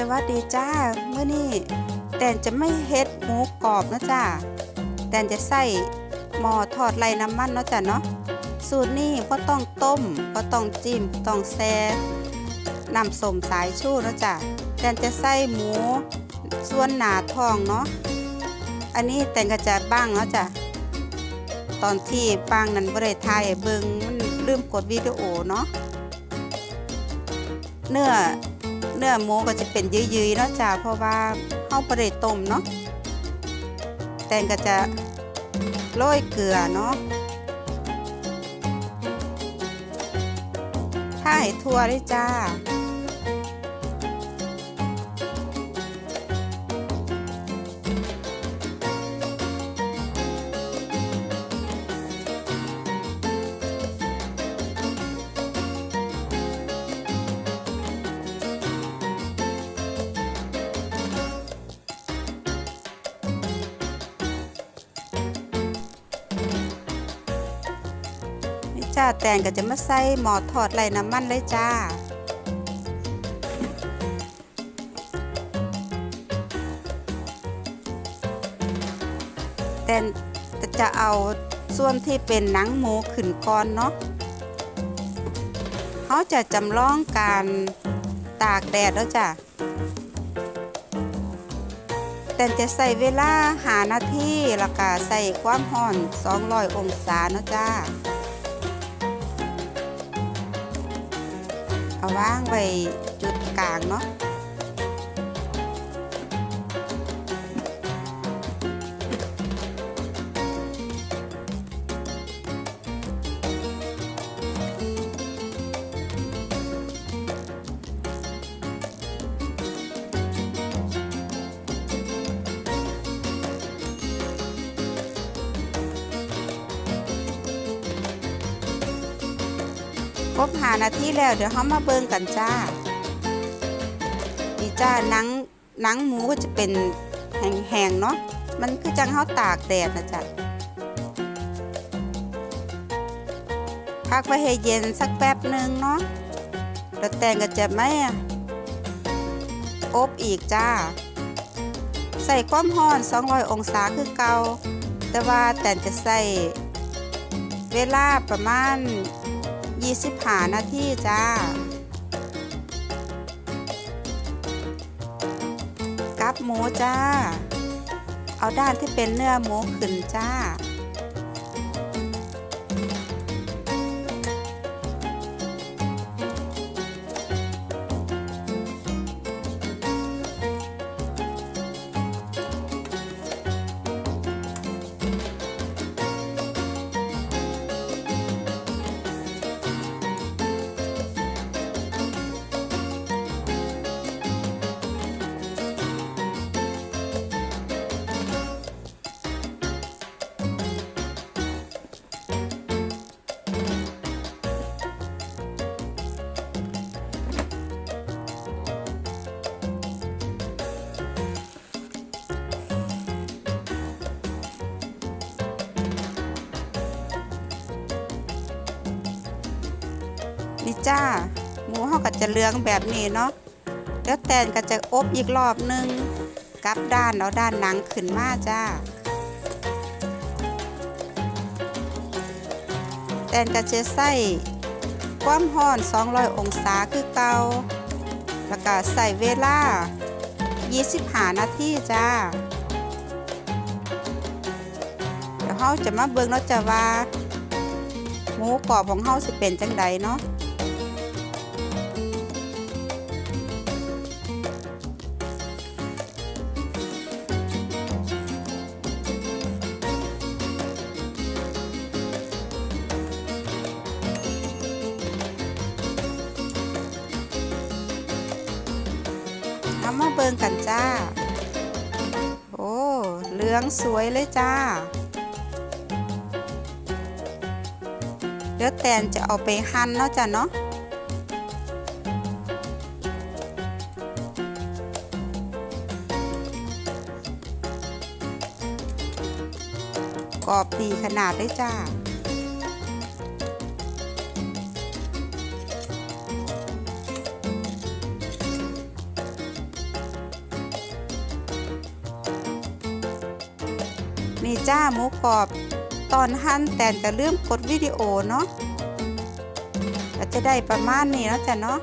สวัสดีจ้าเมื่อนี้แตนจะไม่เฮ็ดหมูกรอบนะจ้าแตนจะใส่หม้อทอดไรน้ำมันเนาะจ้ะเนาะสูตรนี้ก็ต้องต้มก็ต้องจิ้มต้องแซ่น้ำส้มสายชูเนาะจ้ะแตนจะใส่หมูส่วนหนาทองเนาะอันนี้แตนก็จะบ้างเนาะจ้ะตอนที่บ้างนั้นบ่ได้ถ่ายเบิงมันลืมกดวิดีโอเนาะเนื้อ เนื้อหมูก็จะเป็นยืยๆเนาะจ้าเพราะว่าเฮาบ่ได้ต้มเนาะแตงก็จะโรยเกลือเนาะถ้าให้ทั่วได้จ้า จ้าแตงก็จะมาใส่หมอทอดไร้น้ำมันเลยจ้าแตนจะเอาส่วนที่เป็นหนังหมูขึ้นก่อนเนาะเขาจะจำลองการตากแดดแล้วจ้ะ แต่จะใส่เวลาหานาทีแล้วก็ใส่ความร้อน 200 องศาเนาะจ้า เอาวางไว้จุดกลางเนาะ ครบหานาทีแล้วเดี๋ยวเขามาเบิ่งกันจ้านี่จ้าหนังหนังหมูก็จะเป็นแห้งๆเนาะมันคือจังเขาตากแดดนะจ๊ะพักไว้ให้เย็นสักแป๊บหนึ่งเนาะแล้วแตงก็จะไม่อบอีกจ้า ใส่ความร้อน 200 องศาคือเกาแต่ว่าแตนจะใส่เวลาประมาณ 25นาทีจ้า กับหมูจ้า เอาด้านที่เป็นเนื้อหมูขึ้นจ้า นี่จ้า หมูเขาก็จะเหลืองแบบนี้เนาะแล้วแตนก็จะอบอีกรอบหนึงกลับด้านเอาด้านหนังขึ้นมาจ้า แตนก็จะใส่ความร้อน 200 องศาคือเกาแล้วก็ใส่เวลา 25 นาทีจ้า เดี๋ยวเราจะมาเบิ่งเนาะจ้ะว่าหมูกรอบของเฮาสิเป็นจังใดเนาะ เอามาเบิงกันจ้า โอ้เหลืองสวยเลยจ้า เดี๋ยวแตนจะเอาไปหั่นเนาะจ้ะเนาะกรอบดีขนาดเลยจ้า นี่จ้าหมูกรอบตอนหั่นแต่จะลืมกดวิดีโอเนาะก็จะได้ประมาณนี้แล้วจ้ะเนาะ